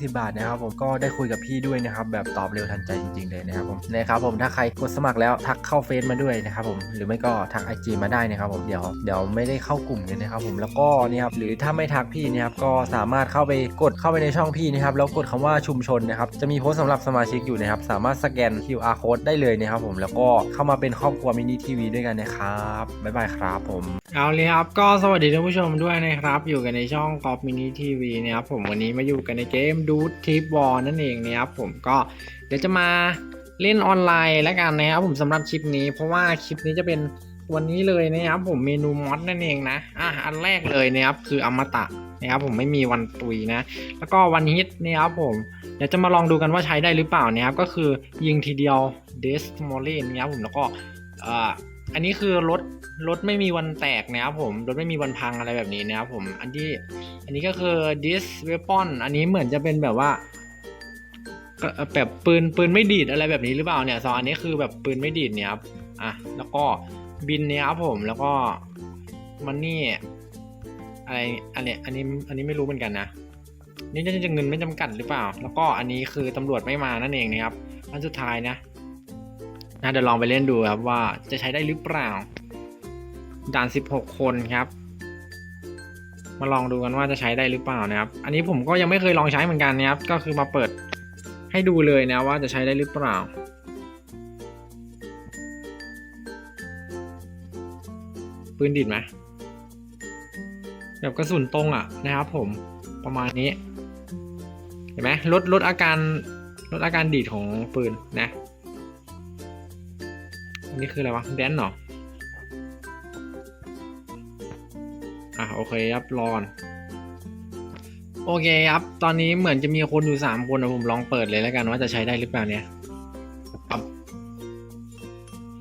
20 บาทนะครับผมก็ได้คุยกับพี่ด้วยนะครับแบบตอบเร็วทันใจจริงๆเลยนะครับผมนะครับผมถ้าใครกดสมัครแล้วทักเข้าเฟซมาด้วยนะครับผมหรือไม่ก็ทักไอจีมาได้นะครับผมเดี๋ยวเดี๋ยวไม่ได้เข้ากลุ่มกันนะครับผมแล้วก็เนี่ยครับหรือถ้าไม่ทักพี่นะครับก็สามารถเข้าไปกดเข้าไปในช่องพี่นะครับแล้วกดคำว่าชุมชนนะครับจะมีโพสต์สำหรับสมาชิกอยู่นะครับสามารถสแกน QR code ได้เลยนะครับผมแล้วก็เข้ามาเป็นครอบครัวมินิทีวีด้วยกันนะครับบ๊ายบายครับผมเอาเลยครับก็สวัสดีท่านผู้ชมด้วยนะครับ อยู่กันในช่องกอ f มินิทีวีนะครับผมวันนี้มาอยู่กันในเกมดูทิปวอลนั่นเองนะครับผมก็เดี๋ยวจะมาเล่นออนไลน์แล้วกันนะครับผมสำหรับคลิปนี้ เพราะว่าคลิปนี้จะเป็นวันนี้เลยนะครับผมเมนูมอสนั่นเองนะอะอันแรกเลยนะครับคืออมตะนะครับผมไม่มีวันตุยนะ แล้วก็วันฮิตนะครับผมเดี๋ยวจะมาลองดูกันว่าใช้ได้หรือเปล่านะครับก็คือยิงทีเดียวเดสโมเลนนะครับผมแล้วก็อ่า อันนี้คือรถรถไม่มีวันแตกนะครับผมรถไม่มีวันพังอะไรแบบนี้นะครับผมอันที่อันนี้ก็คือ this weapon อันนี้เหมือนจะเป็นแบบว่าแบบปืนปืนไม่ดีดอะไรแบบนี้หรือเปล่าเนี่ยสองอันนี้คือแบบปืนไม่ดีดเนี่ยครับอะแล้วก็บินเนี่ยครับผมแล้วก็มันนี่อะไรอันเนี้ยอันนี้อันนี้ไม่รู้เหมือนกันนะนี่จะจะเงินไม่จำกัดหรือเปล่า แล้วก็อันนี้คือตำรวจไม่มานั่นเองนะครับอันสุดท้ายนะ นะเดี๋ยวลองไปเล่นดูครับว่าจะใช้ได้หรือเปล่า ด่าน 16 คนครับ มาลองดูกันว่าจะใช้ได้หรือเปล่านะครับ อันนี้ผมก็ยังไม่เคยลองใช้เหมือนกันนะครับ ก็คือมาเปิดให้ดูเลยนะว่าจะใช้ได้หรือเปล่าปืนดิดไหมแบบกระสุนตรงอะนะครับผมประมาณนี้ เห็นไหมลดลดอาการลดอาการดีดของปืนนะ นนี้คืออะไรวะแดนเหรอ อะโอเคครับรอน โอเคครับ ตอนนี้เหมือนจะมีคนอยู่สามคนนะผมลองเปิดเลยแล้วกันว่าจะใช้ได้หรือเปล่าเนี่ยปั๊บ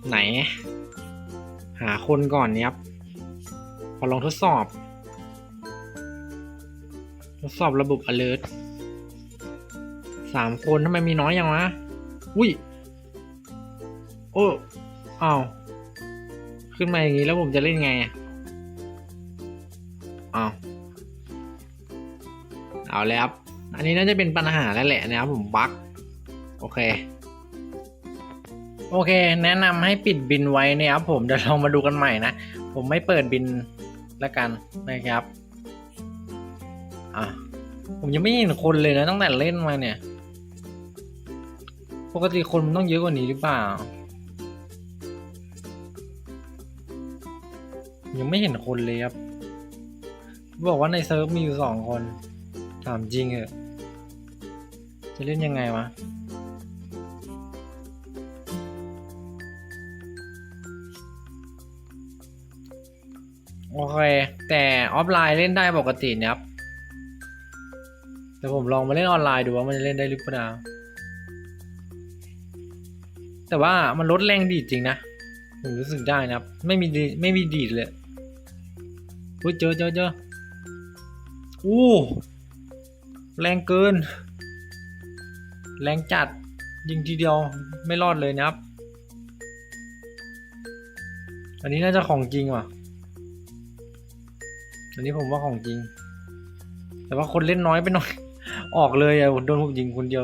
ไหน หาคนก่อนเนี่ยครับขอลองทดสอบ ทดสอบระบบ alert สามคนทำไมมีน้อยอย่างวะ อุ้ย โอ้ อ้าวขึ้นมาอย่างนี้แล้วผมจะเล่นไงอะอ้าวเอาแล้วครับ อันนี้น่าจะเป็นปัญหาแล้วแหละนะครับผมบั๊กโอเค โอเค แนะนำให้ปิดบินไว้นะครับผมเดี๋ยวลองมาดูกันใหม่นะ ผมไม่เปิดบินแล้วกันนะครับอะผมยังไม่เห็นคนเลยนะตั้งแต่เล่นมาเนี่ย ปกติคนมันต้องเยอะกว่านี้หรือเปล่า ยังไม่เห็นคนเลยครับ บอกว่าในเซิร์ฟมีอยู่สองคน ถามจริงเหอะจะเล่นยังไงวะโอเค แต่ออฟไลน์เล่นได้ปกตินะครับแต่ผมลองมาเล่นออนไลน์ดูว่ามันจะเล่นได้หรือเปล่า แต่ว่ามันลดแรงดีดจริงนะ ผมรู้สึกได้นะครับ ไม่มีดีไม่มีดีดเลย อุ้ยเจอเจอเจออู้แรงเกิน แรงจัด ยิงทีเดียวไม่รอดเลยนะครับ อันนี้น่าจะของจริงว่ะ อันนี้ผมว่าของจริง แต่ว่าคนเล่นน้อยไปหน่อย ออกเลยอะโดนผมยิงคนเดียว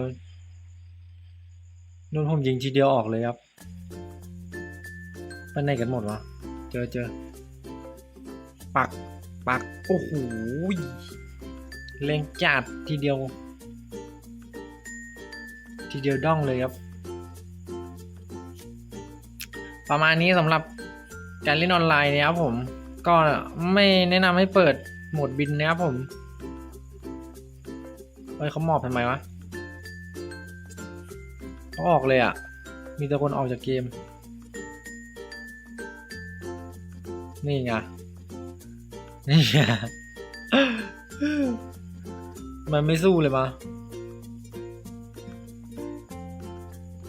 โดนผมยิงทีเดียวออกเลยครับไปไหนกันหมดวะ เจอเจอ ปัก ปัก โอ้โหแรงจัดทีเดียว ทีเดียวด้องเลยครับ ประมาณนี้สำหรับการเล่นออนไลน์นะครับผม ก็ไม่แนะนำให้เปิดโหมดบินนะครับผม เฮ้ยเขาหมอบทำไมวะเขาออกเลยอะ มีแต่คนออกจากเกม นี่ไง มันไม่สู้เลยปะ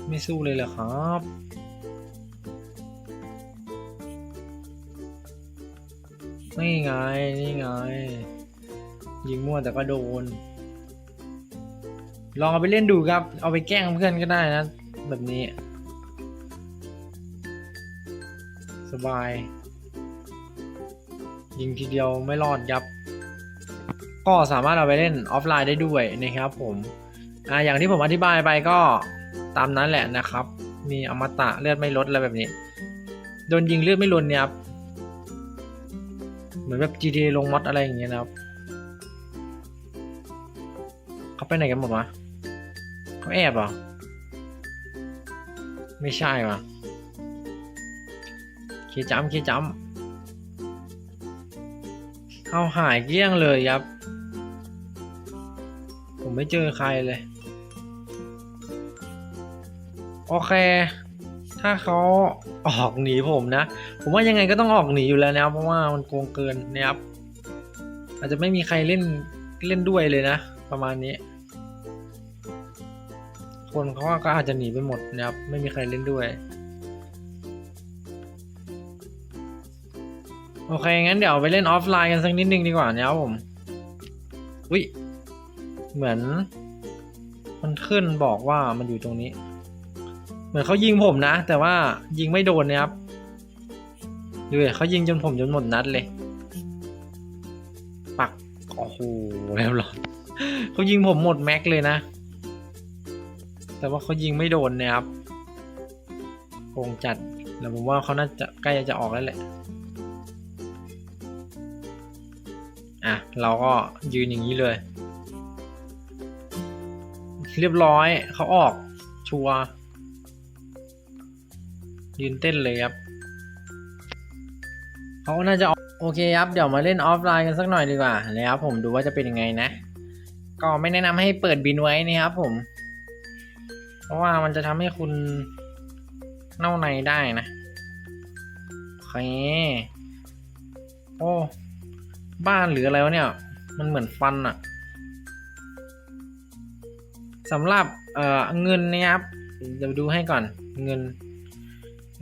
ไม่สู้เลยเหรอครับนี่ไง นี่ไง ยิงมั่วแต่ก็โดน ลองเอาไปเล่นดูครับ เอาไปแกล้งเพื่อนก็ได้นะ แบบนี้ สบาย ยิงทีเดียวไม่รอดยับ ก็สามารถเอาไปเล่นออฟไลน์ได้ด้วยนะครับผมอ่าอย่างที่ผมอธิบายไปก็ตามนั้นแหละนะครับ มีอมตะเลือดไม่ลดอะไรแบบนี้โดนยิงเลือดไม่ลดเนี่ยครับเหมือนแบบ GTA ลงมอดอะไรอย่างเงี้ยนะครับเขาไปไหนกันหมดวะเขาแอบเหรอไม่ใช่วะเคจัมเคจัม เอาหายเกลี้ยงเลยครับ ผมไม่เจอใครเลย โอเค ถ้าเขาออกหนีผมนะ ผมว่ายังไงก็ต้องออกหนีอยู่แล้วนะครับ เพราะว่ามันโกงเกินนะครับ อาจจะไม่มีใครเล่นเล่นด้วยเลยนะ ประมาณนี้ คนเขาก็อาจจะหนีไปหมดนะครับ ไม่มีใครเล่นด้วย โอเค งั้นเดี๋ยวไปเล่นออฟไลน์กันสักนิดนึงดีกว่านะครับผม อุ้ย เหมือน มันขึ้นบอกว่ามันอยู่ตรงนี้ เหมือนเขายิงผมนะ แต่ว่ายิงไม่โดนนะครับ ดูดิเขายิงจนผมจนหมดนัดเลย ปัก โอ้โหแล้วหรอเขายิงผมหมดแม็กเลยนะ แต่ว่าเขายิงไม่โดนนะครับโกงจัด แล้วผมว่าเขาน่าจะใกล้จะออกแล้วแหละ อะ เราก็ยืนอย่างนี้เลย เรียบร้อยเขาออก ชัวยืนเต้นเลยครับเขาน่าจะออกโอเคครับ เดี๋ยวมาเล่นออฟไลน์กันสักหน่อยดีกว่านะครับผมดูว่าจะเป็นยังไงนะ ก็ไม่แนะนำให้เปิดบินไว้นะครับผม เพราะว่ามันจะทำให้คุณเน่าในได้นะโอเคโอ้ บ้านหรืออะไรวะเนี่ย มันเหมือนฟันอะสำหรับเอ่อเงินนะครับเดี๋ยวดูให้ก่อนเงิน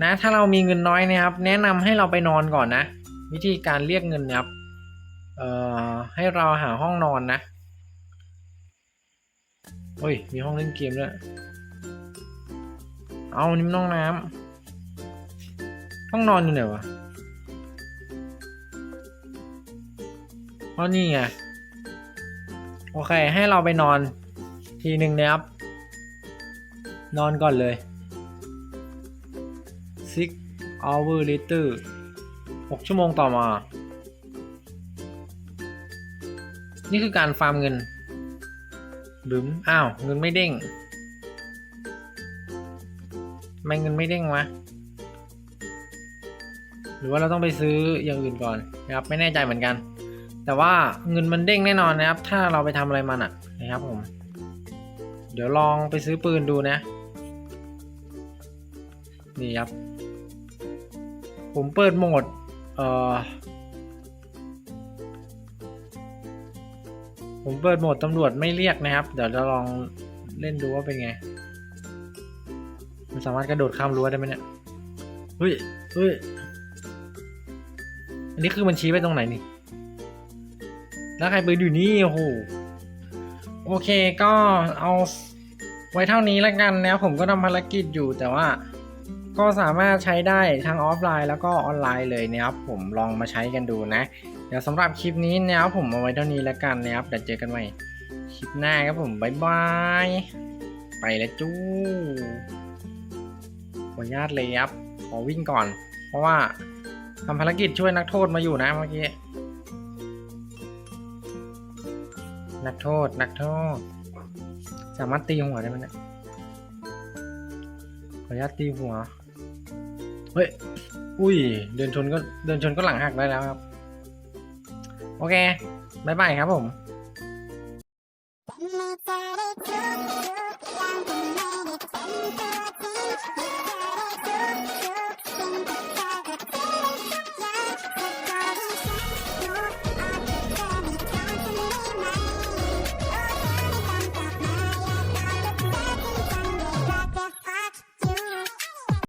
นะ ถ้าเรามีเงินน้อยนะครับ แนะนำให้เราไปนอนก่อนนะ วิธีการเรียกเงินนะครับเอ่อให้เราหาห้องนอนนะโอ้ย มีห้องเล่นเกมด้วย เอานี่มันห้องน้ำห้องนอนอยู่ไหนวะ เพราะนี่ไง โอเค ให้เราไปนอน ทีหนึ่งนะครับ นอนก่อนเลย six hour later หกชั่วโมงต่อมา นี่คือการฟาร์มเงินบึ้มอ้าว เงินไม่เด้งทำไมเงินไม่เด้งวะหรือว่าเราต้องไปซื้ออย่างอื่นก่อนนะครับ ไม่แน่ใจเหมือนกัน แต่ว่าเงินมันเด้งแน่นอนนะครับ ถ้าเราไปทำอะไรมันอะนะครับผม เดี๋ยวลองไปซื้อปืนดูนะ นี่ครับ ผมเปิดโหมด เอ่อ ผมเปิดโหมดตำรวจไม่เรียกนะครับ เดี๋ยวจะลองเล่นดูว่าเป็นไง มันสามารถกระโดดข้ามรั้วได้ไหมเนี่ย เฮ้ย เฮ้ย อันนี้คือมันชี้ไปตรงไหนนี่ แล้วใครปืนอยู่นี่โอ้โหโอเคก็เอาไว้เท่านี้แล้วกันนะผมก็ทำภารกิจอยู่แต่ว่าก็สามารถใช้ได้ทั้งออฟไลน์แล้วก็ออนไลน์เลยนะครับผมลองมาใช้กันดูนะ เดี๋ยวสำหรับคลิปนี้นะครับผมเอาไว้เท่านี้แล้วกันนะครับเดี๋ยวเจอกันใหม่คลิปหน้าครับผมบ๊ายบายไปแล้วจู้ขออนุญาตเลยครับขอวิ่งก่อน เพราะว่าทำภารกิจช่วยนักโทษมาอยู่นะเมื่อกี้ นักโทษ นักโทษ สามารถตีหัวได้ไหมเนี่ยขออนุญาตตีหัว เฮ้ย อุ้ย เดินชนก็เดินชนก็หลังหักได้แล้วครับ โอเค บ๊ายบายครับผม